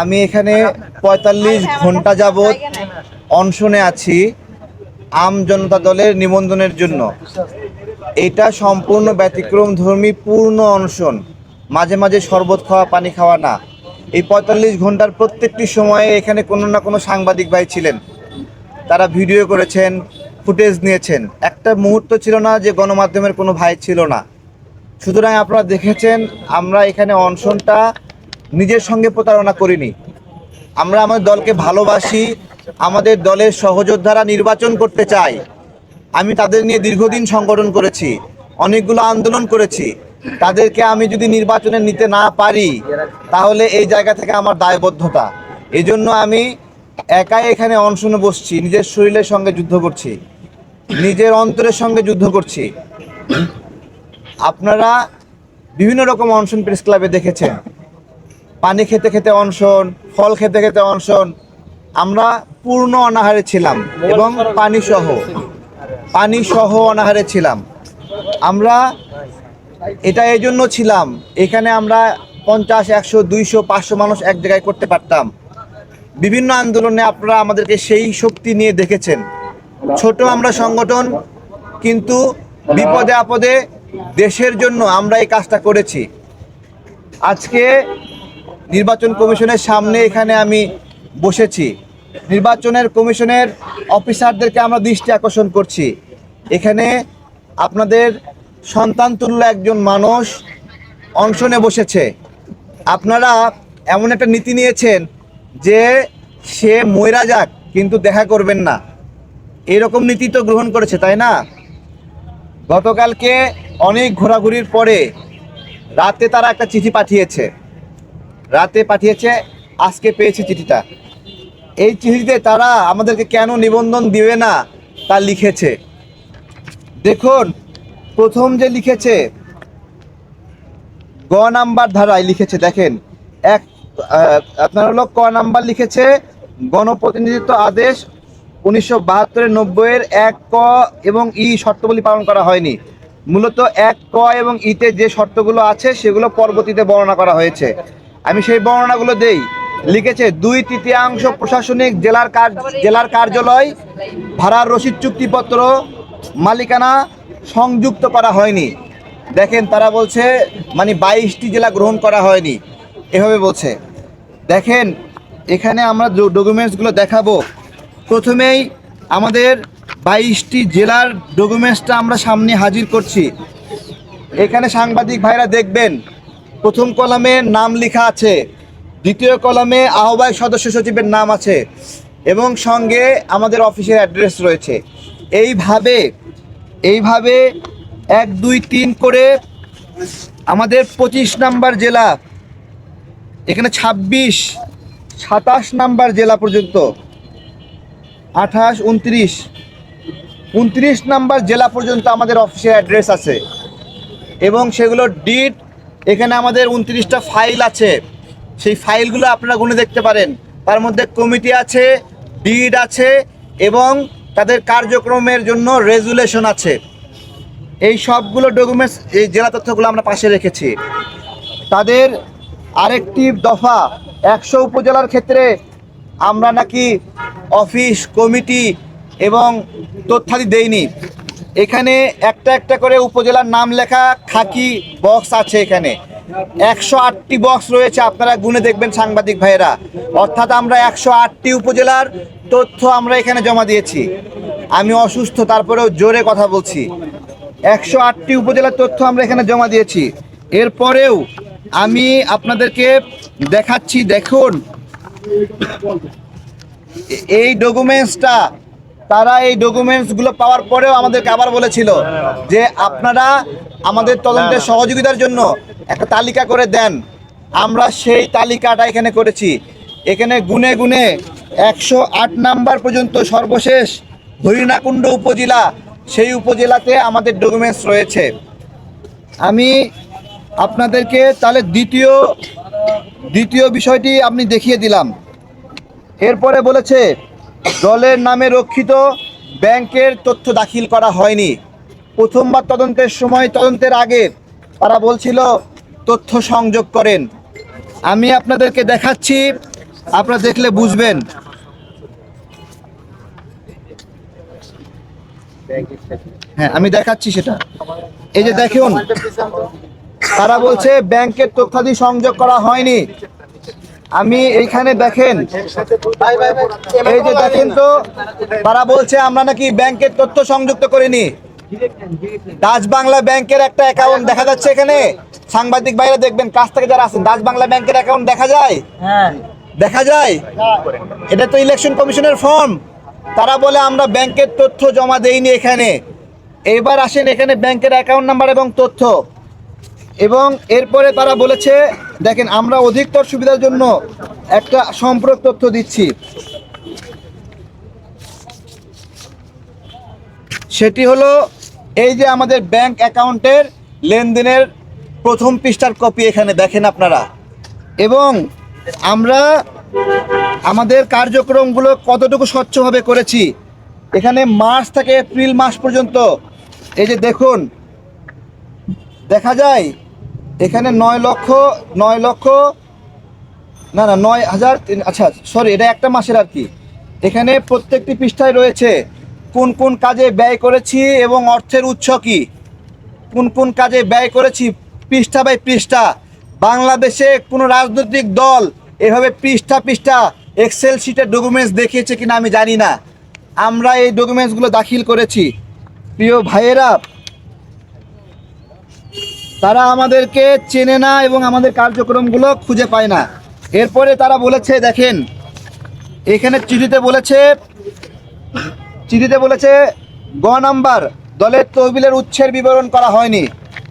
আমি এখানে পঁয়তাল্লিশ ঘণ্টা যাবৎ অনশনে আছি আম জনতা দলের নিবন্ধনের জন্য। এটা সম্পূর্ণ ব্যতিক্রম ধর্মী পূর্ণ অনশন। মাঝে মাঝে শরবত খাওয়া, পানি খাওয়া না। এই পঁয়তাল্লিশ ঘণ্টার প্রত্যেকটি সময়ে এখানে কোনো না কোনো সাংবাদিক ভাই ছিলেন। তারা ভিডিও করেছেন, ফুটেজ নিয়েছেন। একটা মুহূর্ত ছিল না যে গণমাধ্যমের কোনো ভাই ছিল না। সুতরাং আপনারা দেখেছেন, আমরা এখানে অনশনটা নিজের সঙ্গে প্রতারণা করিনি। আমরা আমাদের দলকে ভালোবাসি, আমাদের দলের সহযোদ্ধারা নির্বাচন করতে চাই আমি তাদের নিয়ে দীর্ঘদিন সংগঠন করেছি, অনেকগুলো আন্দোলন করেছি। তাদেরকে আমি যদি নির্বাচনে নিতে না পারি, তাহলে এই জায়গা থেকে আমার দায়বদ্ধতা। এই জন্য আমি একাই এখানে অনশনে বসছি, নিজের শরীরের সঙ্গে যুদ্ধ করছি, নিজের অন্তরের সঙ্গে যুদ্ধ করছি। আপনারা বিভিন্ন রকম অনশন প্রেস ক্লাবে দেখেছেন। পানি খেতে খেতে অনশন, ফল খেতে খেতে অনশন, আমরা পূর্ণ অনাহারে ছিলাম এবং পানি সহ পানি সহ অনাহারে ছিলাম। আমরা এটা এই জন্য ছিলাম, এখানে আমরা পঞ্চাশ, একশো, দুইশো, পাঁচশো মানুষ এক জায়গায় করতে পারতাম। বিভিন্ন আন্দোলনে আপনারা আমাদেরকে সেই শক্তি নিয়ে দেখেছেন। ছোট আমরা সংগঠন, কিন্তু বিপদে আপদে দেশের জন্য আমরা এই কাজটা করেছি। আজকে নির্বাচন কমিশনের সামনে এখানে আমি বসেছি। নির্বাচনের কমিশনের অফিসারদেরকে আমরা দৃষ্টি আকর্ষণ করছি। এখানে আপনাদের সন্তান তুল্য একজন মানুষ অনশনে বসেছে। আপনারা এমন একটা নীতি নিয়েছেন যে সে ময়রা যাক, কিন্তু দেখা করবেন না। এরকম নীতি তো গ্রহণ করেছে, তাই না? গতকালকে অনেক ঘোরাঘুরির পরে রাতে তারা একটা চিঠি পাঠিয়েছে। রাতে পাঠিয়েছে, আজকে পেয়েছে চিঠিটা। এই চিঠিতে তারা আমাদেরকে কেন নিবন্ধন দিবে না তা লিখেছে। দেখুন, প্রথম যে লিখেছে, গ নাম্বার ধারায় লিখেছে, দেখেন, এক আপনার হলো ক নাম্বার লিখেছে, গণপ্রতিনিধিত্ব আদেশ উনিশশো বাহাত্তরের নব্বইয়ের এক ক এবং ই শর্তগুলি পালন করা হয়নি। মূলত এক ক এবং ইতে যে শর্তগুলো আছে, সেগুলো পরবর্তীতে বর্ণনা করা হয়েছে। আমি সেই বর্ণনাগুলো দেই। লিখেছে, দুই তৃতীয়াংশ প্রশাসনিক জেলার জেলার কার্যালয়, ভাড়ার রসিদ চুক্তিপত্র, মালিকানা সংযুক্ত করা হয়নি। দেখেন, তারা বলছে মানে বাইশটি জেলা গ্রহণ করা হয়নি। এভাবে বলছে। দেখেন, এখানে আমরা ডকুমেন্টসগুলো দেখাবো, প্রথমেই আমাদের বাইশটি জেলার ডকুমেন্টসটা আমরা সামনে হাজির করছি। এখানে সাংবাদিক ভাইরা দেখবেন প্রথম কলামে নাম লেখা আছে, দ্বিতীয় কলামে আহ্বায়ক সদস্য সচিবের নাম আছে, এবং সঙ্গে আমাদের অফিসের অ্যাড্রেস রয়েছে। এইভাবে এইভাবে এক, দুই, তিন করে আমাদের পঁচিশ নাম্বার জেলা, এখানে ছাব্বিশ, সাতাশ নাম্বার জেলা পর্যন্ত, আঠাশ, উনত্রিশ উনত্রিশ নাম্বার জেলা পর্যন্ত আমাদের অফিসের অ্যাড্রেস আছে। এবং সেগুলোর ডিট এখানে আমাদের উনত্রিশটা ফাইল আছে। সেই ফাইলগুলো আপনারা গুনে দেখতে পারেন। তার মধ্যে কমিটি আছে ডিড আছে এবং তাদের কার্যক্রমের জন্য রেজুলেশন আছে। এই সবগুলো ডকুমেন্টস এই জেলা তথ্যগুলো আমরা পাশে রেখেছি। তাদের আরেকটি দফা, একশো উপজেলার ক্ষেত্রে আমরা নাকি অফিস কমিটি এবং তথ্যাদি দেইনি। এখানে একটা একটা করে উপজেলার নাম লেখা খাকি বক্স আছে এখানে। একশো আটটি বক্স রয়েছে, আপনারা গুনে দেখবেন সাংবাদিক ভাইয়েরা। অর্থাৎ আমরা একশো আটটি উপজেলার তথ্য আমরা এখানে জমা দিয়েছি। আমি অসুস্থ, তারপরেও জোরে কথা বলছি। একশো আটটি উপজেলার তথ্য আমরা এখানে জমা দিয়েছি। এরপরেও আমি আপনাদেরকে দেখাচ্ছি, দেখুন। এই ডকুমেন্টসটা তারা এই ডকুমেন্টসগুলো পাওয়ার পরেও আমাদেরকে আবার বলেছিল যে আপনারা আমাদের তদন্তের সহযোগিতার জন্য একটা তালিকা করে দেন। আমরা সেই তালিকাটা এখানে করেছি। এখানে গুনে গুনে একশো আট নাম্বার পর্যন্ত সর্বশেষ হরিণাকুণ্ড উপজেলা সেই উপজেলাতে আমাদের ডকুমেন্টস রয়েছে। আমি আপনাদেরকে তাহলে দ্বিতীয় দ্বিতীয় বিষয়টি আপনি দেখিয়ে দিলাম। এরপরে বলেছে দলের নামে রক্ষিত ব্যাংকের তথ্য দাখিল করা হয়নি। প্রথমবার তদন্তের সময় তদন্তের আগে তারা বলছিল, তথ্য সংযোগ করেন। আমি আপনাদেরকে দেখাচ্ছি, আপনারা দেখলে বুঝবেন। হ্যাঁ আমি দেখাচ্ছি সেটা। এই যে দেখুন, তারা বলছে, ব্যাংকের তথ্যাদি সংযোগ করা হয়নি। আমি এইখানে দেখেন এই যে দেখেন তো তারা বলছে আমরা নাকি ব্যাংকের তথ্য সংযুক্ত করিনি। ডাচ বাংলা ব্যাংকের একটা অ্যাকাউন্ট দেখা যাচ্ছে এখানে। সাংবাদিক বাইরে দেখবেন কাছ থেকে যারা আছেন ডাচ বাংলা ব্যাংকের অ্যাকাউন্ট দেখা যায়? দেখা যায়? এটা তো ইলেকশন কমিশনের ফর্ম তারা বলে আমরা ব্যাংকের তথ্য জমা দেইনি এখানে। এবার আসেন এখানে ব্যাংকের অ্যাকাউন্ট নাম্বার এবং তথ্য। এবং এরপরে তারা বলেছে, দেখেন, আমরা অধিকতর সুবিধার জন্য একটা সম্পর্ক তথ্য দিচ্ছি। সেটি হলো, এই যে আমাদের ব্যাংক অ্যাকাউন্টের লেনদেনের প্রথম পৃষ্ঠার কপি এখানে দেখেন আপনারা। এবং আমরা আমাদের কার্যক্রমগুলো কতটুকু স্বচ্ছভাবে করেছি, এখানে মার্চ থেকে এপ্রিল মাস পর্যন্ত। এই যে দেখুন, দেখা যায় এখানে নয় লক্ষ নয় লক্ষ, না না, নয় হাজার আচ্ছা সরি এটা একটা মাসের আর কি। এখানে প্রত্যেকটি পৃষ্ঠায় রয়েছে কোন কোন কাজে ব্যয় করেছি এবং অর্থের উৎস কি। কোন কোন কাজে ব্যয় করেছি পৃষ্ঠা বাই পৃষ্ঠা। বাংলাদেশে কোনো রাজনৈতিক দল এভাবে পৃষ্ঠা পৃষ্ঠা এক্সেল শিটের ডকুমেন্টস দেখিয়েছে কিনা আমি জানি না। আমরা এই ডকুমেন্টসগুলো দাখিল করেছি। প্রিয় ভাইয়েরা তারা আমাদেরকে চেনে না এবং আমাদের কার্যক্রমগুলো খুঁজে পায় না। এরপরে তারা বলেছে, দেখেন, এখানে চিঠিতে বলেছে চিঠিতে বলেছে, গ নাম্বার, দলের তহবিলের উৎসের বিবরণ করা হয়নি।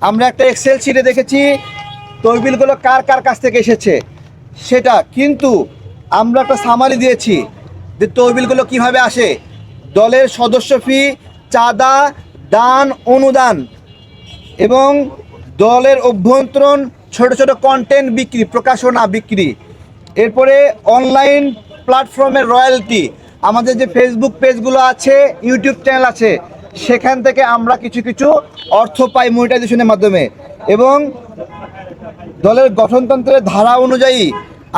আমরা একটা এক্সেল শিটে দেখেছি, তহবিলগুলো কার কার কাছ থেকে এসেছে, সেটা। কিন্তু আমরা একটা সামারি দিয়েছি যে তহবিলগুলো কীভাবে আসে। দলের সদস্য ফি চাঁদা, দান, অনুদান এবং দলের অভ্যন্তরণ, ছোট ছোট কন্টেন্ট বিক্রি, প্রকাশনা বিক্রি। এরপরে অনলাইন প্ল্যাটফর্মের রয়্যালটি আমাদের যে ফেসবুক পেজগুলো আছে ইউটিউব চ্যানেল আছে, সেখান থেকে আমরা কিছু কিছু অর্থ পাই মনিটাইজেশনের মাধ্যমে। এবং দলের গঠনতন্ত্রের ধারা অনুযায়ী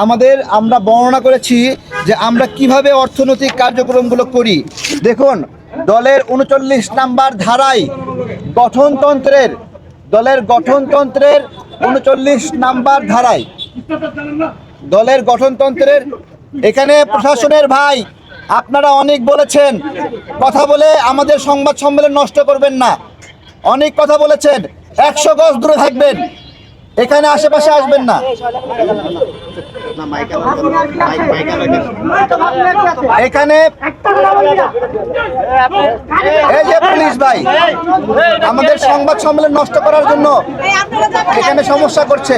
আমাদের আমরা বর্ণনা করেছি যে আমরা কীভাবে অর্থনৈতিক কার্যক্রমগুলো করি। দেখুন, দলের উনচল্লিশ নাম্বার ধারায় গঠনতন্ত্রের দলের গঠনতন্ত্রের উনচল্লিশ নাম্বার ধারায়। দলের গঠনতন্ত্রের এখানে প্রশাসনের ভাই, আপনারা অনেক বলেছেন, কথা বলে আমাদের সংবাদ সম্মেলন নষ্ট করবেন না। অনেক কথা বলেছেন, একশো গজ দূরে থাকবেন। এখানে আশেপাশে আসবেন না। এখানে এই যে পুলিশ ভাই, আমাদের সংবাদ সম্মেলন নষ্ট করার জন্য এখানে সমস্যা করছে।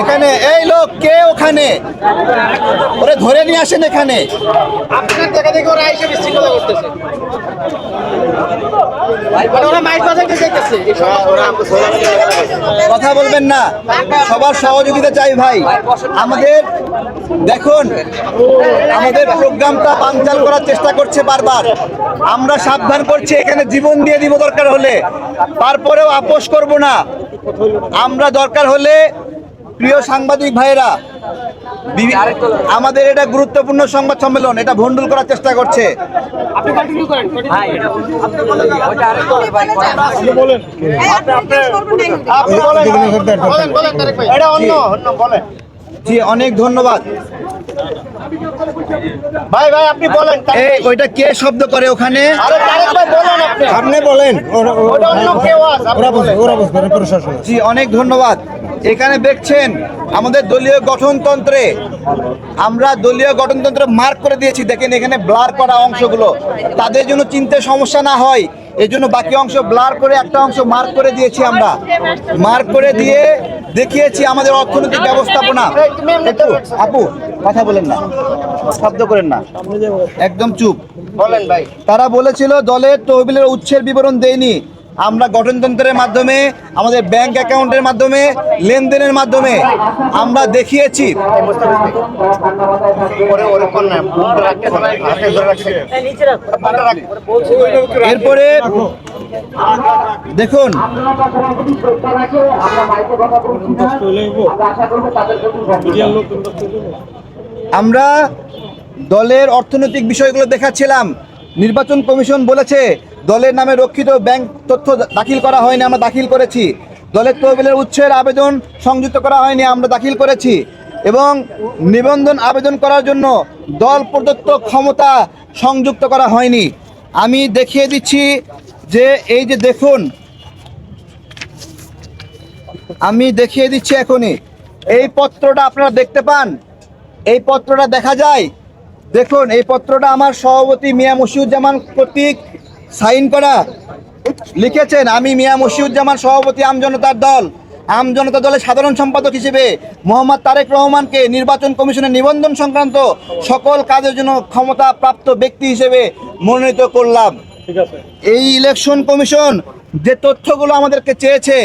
এখানে এই লোক কে ওখানে? ওরে ধরে নিয়ে আসেন এখানে। আপনার জায়গা থেকে ওরা এসে বিশৃঙ্খলা করতেছে। কথা বলবেন না। সবার সহযোগিতা চাই ভাই। আমাদের, দেখুন, আমাদের প্রোগ্রামটা পাঞ্চাল করার চেষ্টা করছে বারবার। আমরা সাবধান করছি, এখানে জীবন দিয়ে দিব দরকার হলে। তারপরেও আপোষ করব না। আমরা দরকার হলে প্রিয় সাংবাদিক ভাইয়েরা আমাদের এটা গুরুত্বপূর্ণ সংবাদ সম্মেলন এটা ভণ্ডুল করার চেষ্টা করছে। আপনি কন্টিনিউ করেন আপনি বলেন বলেন বলেন। তারেক ভাই এটা অন্য অন্য বলেন। জি অনেক ধন্যবাদ। ভাই ভাই আপনি বলেন এই ওইটা কে শব্দ করে ওখানে? আরে তারেক ভাই বলেন। আপনি আপনি বলেন। ওরা- জি অনেক ধন্যবাদ। এখানে দেখছেন আমাদের দলীয় গঠনতন্ত্রে আমরা দলীয় গঠনতন্ত্রে মার্ক করে দিয়েছি। দেখেন এখানে ব্লার করা অংশগুলো। তাদের জন্য চিনতে সমস্যা না হয়। এই জন্য বাকি অংশ ব্লার করে একটা অংশ মার্ক করে দিয়েছি আমরা। মার্ক করে দিয়ে দেখিয়েছি আমাদের অর্থনৈতিক ব্যবস্থাপনা। একটু আপু কথা বলেন না। শব্দ করেন না। একদম চুপ। বলেন ভাই। তারা বলেছিল দলের তহবিলের উৎসের বিবরণ দেয়নি। আমরা গঠনতন্ত্রের মাধ্যমে, আমাদের ব্যাংক অ্যাকাউন্টের মাধ্যমে, লেনদেনের মাধ্যমে আমরা দেখিয়েছি। এরপরে দেখুন, আমরা দলের অর্থনৈতিক বিষয়গুলো দেখাচ্ছিলাম। নির্বাচন কমিশন বলেছে দলের নামে রক্ষিত ব্যাংক তথ্য দাখিল করা হয়নি, আমরা দাখিল করেছি। দলের তহবিলের উৎসের আবেদন সংযুক্ত করা হয়নি, আমরা দাখিল করেছি। এবং নিবন্ধন আবেদন করার জন্য দল প্রদত্ত ক্ষমতা সংযুক্ত করা হয়নি। আমি দেখিয়ে দিচ্ছি যে, এই যে দেখুন, আমি দেখিয়ে দিচ্ছি এখনই। এই পত্রটা আপনারা দেখতে পান? এই পত্রটা দেখা যায়? দেখুন, এই পত্রটা আমার সভাপতি মিয়া মশিউজ্জামান কর্তৃক সাইন করা। লিখেছেন আমি মিয়া মশিউজ্জামান সভাপতি আমজনতার দল। আমজনতা দলের সাধারণ সম্পাদক হিসেবে মোহাম্মদ তারেক রহমানকে নির্বাচন কমিশনের নিবন্ধন সংক্রান্ত সকল কাজের জন্য ক্ষমতা প্রাপ্ত ব্যক্তি হিসেবে মনোনীত করলাম। এই ইলেকশন কমিশন যে তথ্যগুলো আমাদেরকে চেয়েছে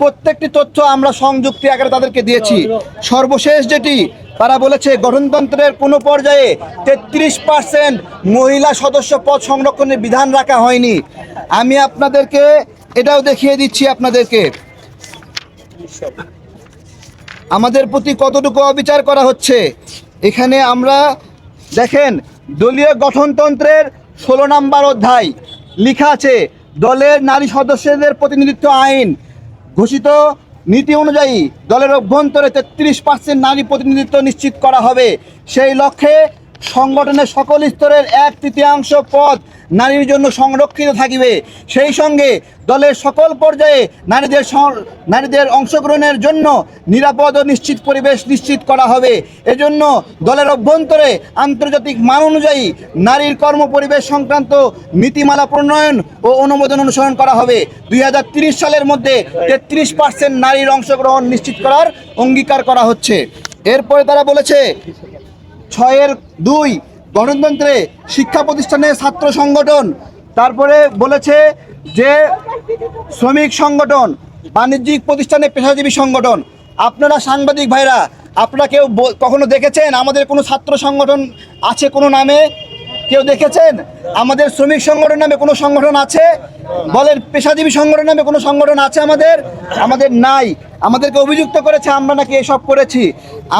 প্রত্যেকটি তথ্য আমরা সংযুক্তি আকারে তাদেরকে দিয়েছি। সর্বশেষ যেটি তারা বলেছে গঠনতন্ত্রের কোনো পর্যায়ে তেত্রিশ পার্সেন্ট মহিলা সদস্য পদ সংরক্ষণের বিধান রাখা হয়নি। আমি আপনাদেরকে এটাও দেখিয়ে দিচ্ছি আপনাদেরকে। আমাদের প্রতি কতটুকু অবিচার করা হচ্ছে? এখানে আমরা দেখেন, দলীয় গঠনতন্ত্রের ষোলো নম্বর অধ্যায় লিখা আছে, দলের নারী সদস্যদের প্রতিনিধিত্ব আইন, ঘোষিত নীতি অনুযায়ী দলের অভ্যন্তরে তেত্রিশ পার্সেন্ট নারী প্রতিনিধিত্ব নিশ্চিত করা হবে। সেই লক্ষ্যে সংগঠনের সকল স্তরের এক তৃতীয়াংশ পদ নারীর জন্য সংরক্ষিত থাকিবে। সেই সঙ্গে দলের সকল পর্যায়ে নারীদের নারীদের অংশগ্রহণের জন্য নিরাপদ ও নিশ্চিত পরিবেশ নিশ্চিত করা হবে। এজন্য দলের অভ্যন্তরে আন্তর্জাতিক মান অনুযায়ী নারীর কর্ম পরিবেশ সংক্রান্ত নীতিমালা প্রণয়ন ও অনুমোদন অনুসরণ করা হবে। দুই সালের মধ্যে তেত্রিশ পার্সেন্ট নারীর অংশগ্রহণ নিশ্চিত করার অঙ্গীকার করা হচ্ছে। এরপরে তারা বলেছে ছয়ের দুই গণতন্ত্রে শিক্ষা প্রতিষ্ঠানের ছাত্র সংগঠন। তারপরে বলেছে যে শ্রমিক সংগঠন, বাণিজ্যিক প্রতিষ্ঠানে পেশাজীবী সংগঠন। আপনারা সাংবাদিক ভাইরা, আপনারা কেউ কখনো দেখেছেন আমাদের কোনো ছাত্র সংগঠন আছে কোনো নামে? কেউ দেখেছেন? আমাদের শ্রমিক সংগঠন নামে কোনো সংগঠন আছে? বলেন, পেশাজীবী সংগঠন নামে কোনো সংগঠন আছে আমাদের? আমাদের নাই। আমাদেরকে অভিযুক্ত করেছে, আমরা নাকি এসব করেছি।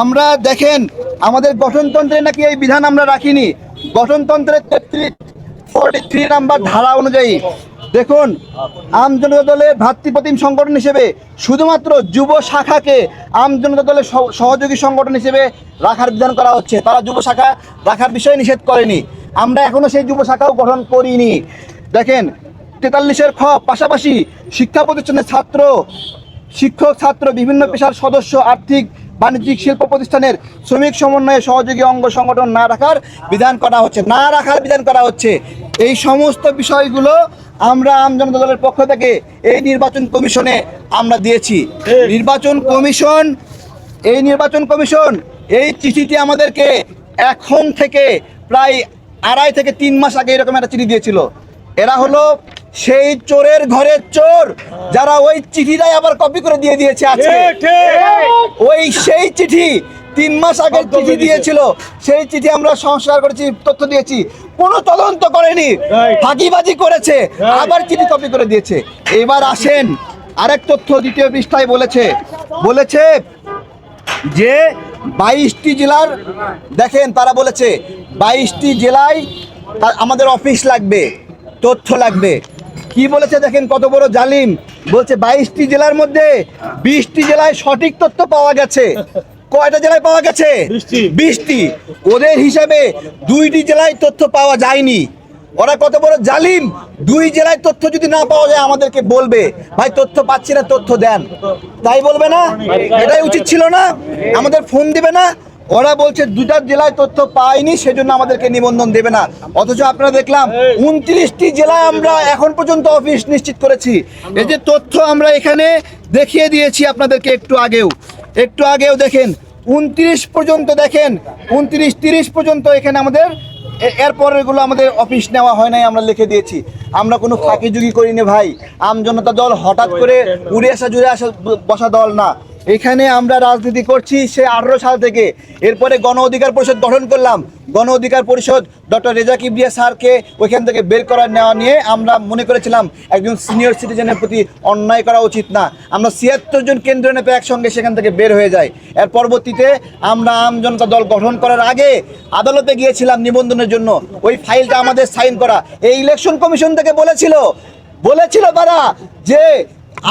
আমরা দেখেন আমাদের গঠনতন্ত্রে নাকি এই বিধান আমরা রাখিনি? গঠনতন্ত্রের তেত্রিশ ফোর্টি থ্রি নাম্বার ধারা অনুযায়ী, দেখুন, আম জনতা দলের ভ্রাতৃপ্রতিম সংগঠন হিসেবে শুধুমাত্র যুব শাখাকে আম জনতা দলের সহ- সহযোগী সংগঠন হিসেবে রাখার বিধান করা হচ্ছে। তারা যুব শাখা রাখার বিষয়ে নিষেধ করেনি। আমরা এখনও সেই যুব শাখাও গঠন করিনি। দেখেন, তেতাল্লিশের খ, পাশাপাশি শিক্ষা প্রতিষ্ঠানের ছাত্র, শিক্ষক ছাত্র, বিভিন্ন পেশার সদস্য, আর্থিক বাণিজ্যিক শিল্প প্রতিষ্ঠানের শ্রমিক সমন্বয়ে সহযোগী অঙ্গ সংগঠন না রাখার বিধান করা হচ্ছে, না রাখার বিধান করা হচ্ছে। এই সমস্ত বিষয়গুলো আমরা আম আমজনতা দলের পক্ষ থেকে এই নির্বাচন কমিশনে আমরা দিয়েছি। নির্বাচন কমিশন, এই নির্বাচন কমিশন, এই চিঠিটি আমাদেরকে এখন থেকে প্রায় আড়াই থেকে তিন মাস আগে এরকম একটা চিঠি দিয়েছিল। এরা হলো সেই চোরের ঘরের চোর যারা ওই চিঠিটাই আবার কপি করে দিয়ে দিয়েছে আজকে। ওই সেই চিঠি তিন মাস আগে চিঠি দিয়েছিল। সেই চিঠি আমরা সংস্কার করেছি তথ্য দিয়েছি। কোনো তদন্ত করেনি। ফাঁকিবাজি করেছে। আবার চিঠি কপি করে দিয়েছে। এবার আসেন আরেক তথ্য দ্বিতীয় পৃষ্ঠায় বলেছে। বলেছে যে বাইশটি জেলার দেখেন তারা বলেছে বাইশটি জেলায় আমাদের অফিস লাগবে তথ্য লাগবে। কি বলেছে দেখেন কত বড় জালিম? বলছে বাইশটি জেলার মধ্যে বিশটি জেলায় সঠিক তথ্য পাওয়া গেছে। কয়টা জেলায় পাওয়া গেছে? বিশটি। ওদের হিসাবে দুইটি জেলায় তথ্য পাওয়া যায়নি। ওরা কত বড় জালিম? দুই জেলায় তথ্য যদি না পাওয়া যায় আমাদেরকে বলবে। ভাই তথ্য পাচ্ছি না তথ্য দেন। তাই বলবে না। এটাই উচিত ছিল না? আমাদের ফোন দিবে না? ওরা বলছে দুটা জেলায় তথ্য পাইনি, সেজন্য আমাদেরকে নিবন্ধন দেবে না। অথচ আপনারা দেখলাম উনত্রিশটি জেলায় আমরা এখন পর্যন্ত অফিস নিশ্চিত করেছি। এই যে তথ্য আমরা এখানে দেখিয়ে দিয়েছি আপনাদেরকে একটু আগেও। একটু আগেও দেখেন, উনত্রিশ পর্যন্ত দেখেন, উনত্রিশ, তিরিশ পর্যন্ত এখানে আমাদের এ- এরপর এগুলো আমাদের অফিস নেওয়া হয় নাই, আমরা লিখে দিয়েছি। আমরা কোনো ফাঁকি যুগি করিনি ভাই। আমজনতা দল হঠাৎ করে উড়ে আসা, জুড়ে আসা বসা দল না। এখানে আমরা রাজনীতি করছি, সে আঠারো সাল থেকে। এরপরে গণ অধিকার পরিষদ গঠন করলাম। গণ অধিকার পরিষদ ডক্টর রেজা কিবরিয়া স্যারকে ওইখান থেকে বের করা নেওয়া নিয়ে আমরা মনে করেছিলাম একজন সিনিয়র সিটিজেনের প্রতি অন্যায় করা উচিত না। আমরা ছিয়াত্তর জন কেন্দ্রীয় নেতা একসঙ্গে সেখান থেকে বের হয়ে যায় এর পরবর্তীতে আমরা আম জনতা দল গঠন করার আগে আদালতে গিয়েছিলাম নিবন্ধনের জন্য। ওই ফাইলটা আমাদের সাইন করা। এই ইলেকশন কমিশন থেকে বলেছিল বলেছিল তারা যে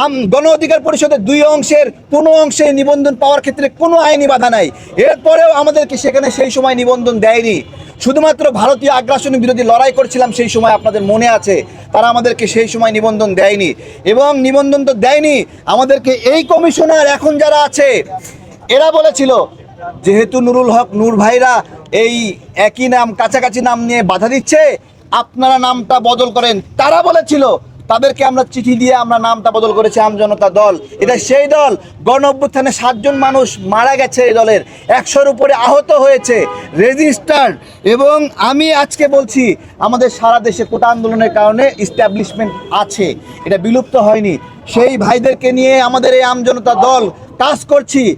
আম গণ অধিকার পরিষদের দুই অংশের কোনো অংশে নিবন্ধন পাওয়ার ক্ষেত্রে কোনো আইনি বাধা নাই। এরপরেও আমাদেরকে সেখানে সেই সময় নিবন্ধন দেয়নি। শুধুমাত্র ভারতীয় আগ্রাসনের বিরোধী লড়াই করছিলাম সেই সময় আপনাদের মনে আছে, তারা আমাদেরকে সেই সময় নিবন্ধন দেয়নি। এবং নিবন্ধন তো দেয়নি, আমাদেরকে এই কমিশনার এখন যারা আছে, এরা বলেছিল, যেহেতু নুরুল হক, নূর ভাইরা এই একই নাম, কাছাকাছি নাম নিয়ে বাধা দিচ্ছে, আপনারা নামটা বদল করেন। তারা বলেছিল তাদেরকে আমরা চিঠি দিয়ে আমরা নামটা বদল করেছি আমজনতা দল। এটা সেই দল। গণ অভ্যুত্থানে সাতজন মানুষ মারা গেছে এই দলের। একশোর উপরে আহত হয়েছে রেজিস্টার্ড এবং আমি আজকে বলছি, আমাদের সারা দেশে কোটা আন্দোলনের কারণে ইস্টাবলিশমেন্ট আছে। এটা বিলুপ্ত হয়নি। সেই ভাইদেরকে নিয়ে আমাদের এই আমজনতা দল কাজ করছি।